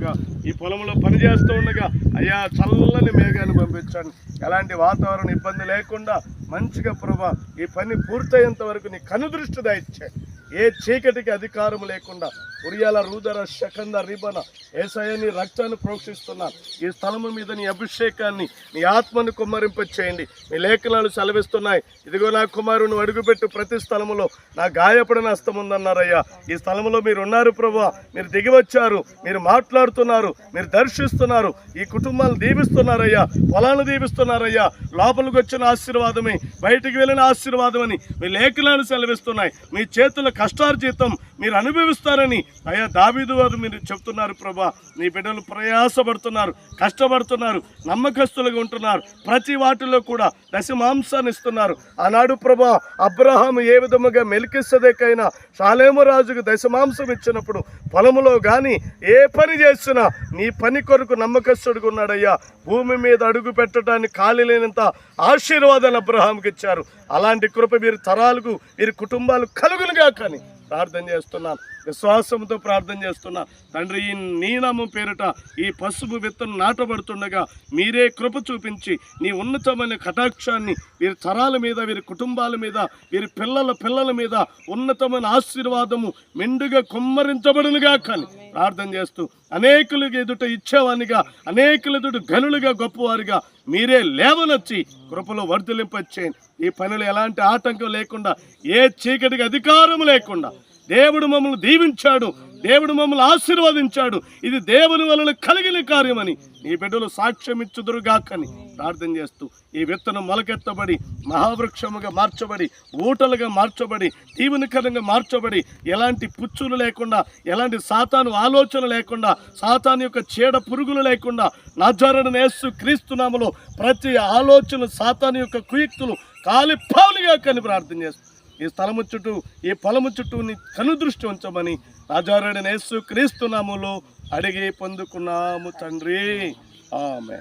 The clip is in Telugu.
ఉండగా ఈ పొలంలో పనిచేస్తూ ఉండగా అయ్యా చల్లని మేఘాన్ని పంపించండి. ఎలాంటి వాతావరణ ఇబ్బంది లేకుండా మంచిగా ప్రభా ఈ పని పూర్తయ్యేంత వరకు నీ కనుదృష్టి దాయిచ్చే ఏ చీకటికి అధికారం లేకుండా ఉరియాల రూదర శకంద రిబన ఏసయ్యని రక్తాన్ని ప్రోక్షిస్తున్నాను ఈ స్థలము మీద నీ అభిషేకాన్ని నీ ఆత్మను కుమ్మరింప చేయండి మీ లేఖనాలు సెలవిస్తున్నాయి. ఇదిగో నా కుమారుని అడుగుపెట్టు ప్రతి స్థలములో. నా గాయపడిన హస్తం ఉందన్నారయ్యా ఈ స్థలంలో మీరు ఉన్నారు ప్రభా మీరు దిగి వచ్చారు. మీరు మాట్లాడుతున్నారు. మీరు దర్శిస్తున్నారు. ఈ కుటుంబాలను దీవిస్తున్నారయ్యా. పొలాలను దీవిస్తున్నారయ్యా. లోపలికి వచ్చిన ఆశీర్వాదమే బయటికి వెళ్ళిన ఆశీర్వాదమని మీ లేఖనాలు సెలవిస్తున్నాయి. మీ చేతుల కష్టార్జితం మీరు అనుభవిస్తారని అయ్యా దావీదు వారు మీరు చెప్తున్నారు ప్రభా నీ బిడ్డలు ప్రయాసపడుతున్నారు కష్టపడుతున్నారు నమ్మకస్తులుగా ఉంటున్నారు ప్రతి వాటిలో కూడా దశమాంసాన్ని ఇస్తున్నారు. ఆనాడు ప్రభా అబ్రహాం ఏ విధముగా మెలికిస్తదేకైనా షాలేము రాజుకు దశమాంసం ఇచ్చినప్పుడు పొలములో కానీ ఏ పని చేసినా నీ పని కొరకు నమ్మకస్తుడుగా ఉన్నాడయ్యా. భూమి మీద అడుగు పెట్టడానికి ఖాళీ లేనంత ఆశీర్వాదాన్ని అబ్రహాంకి ఇచ్చారు. అలాంటి కృప వీరి తరాలకు వీరి కుటుంబాలు కలుగునుగా కానీ ప్రార్థన చేస్తున్నాను విశ్వాసంతో ప్రార్థన చేస్తున్నా. తండ్రి ఈ నీనామం పేరిట ఈ పసుపు విత్తనం నాటబడుతుండగా మీరే కృప చూపించి నీ ఉన్నతమైన కటాక్షాన్ని వీరి తరాల మీద వీరి కుటుంబాల మీద వీరి పిల్లల పిల్లల మీద ఉన్నతమైన ఆశీర్వాదము మెండుగా కుమ్మరించబడునుగా కానీ ప్రార్థన చేస్తూ అనేకులకు ఎదుట ఇచ్చేవానిగా అనేకుల ఎదుట ఘనులుగా గొప్పవారిగా మీరే లేవనొచ్చి కృపలో వర్ధలింపచ్చేయండి ఈ పనులు ఎలాంటి ఆటంకం లేకుండా ఏ చీకటికి అధికారం లేకుండా దేవుడు మమ్మల్ని దీవించాడు. దేవుడు మమ్మల్ని ఆశీర్వదించాడు. ఇది దేవుని వలన కలిగిన కార్యమని. నీ బిడ్డలు సాక్ష్యం ఇచ్చుదురుగాకని ప్రార్థన చేస్తూ ఈ విత్తనం మొలకెత్తబడి మహావృక్షముగా మార్చబడి ఊటలుగా మార్చబడి దీవెనకరంగా మార్చబడి ఎలాంటి పుచ్చులు లేకుండా ఎలాంటి సాతాను ఆలోచన లేకుండా సాతాను యొక్క చీడ పురుగులు లేకుండా నజరణ నేస్తు క్రీస్తునామలో ప్రతి ఆలోచన సాతాను యొక్క కుయుక్తులు కాలిపాలుగా కని ప్రార్థన చేస్తూ ఈ స్థలము చుట్టూ ఈ పొలము చుట్టూ నీ కనుదృష్టి ఉంచమని రాజారాయణ యేసు క్రీస్తునాములో అడిగి పొందుకున్నాము తండ్రి. ఆమె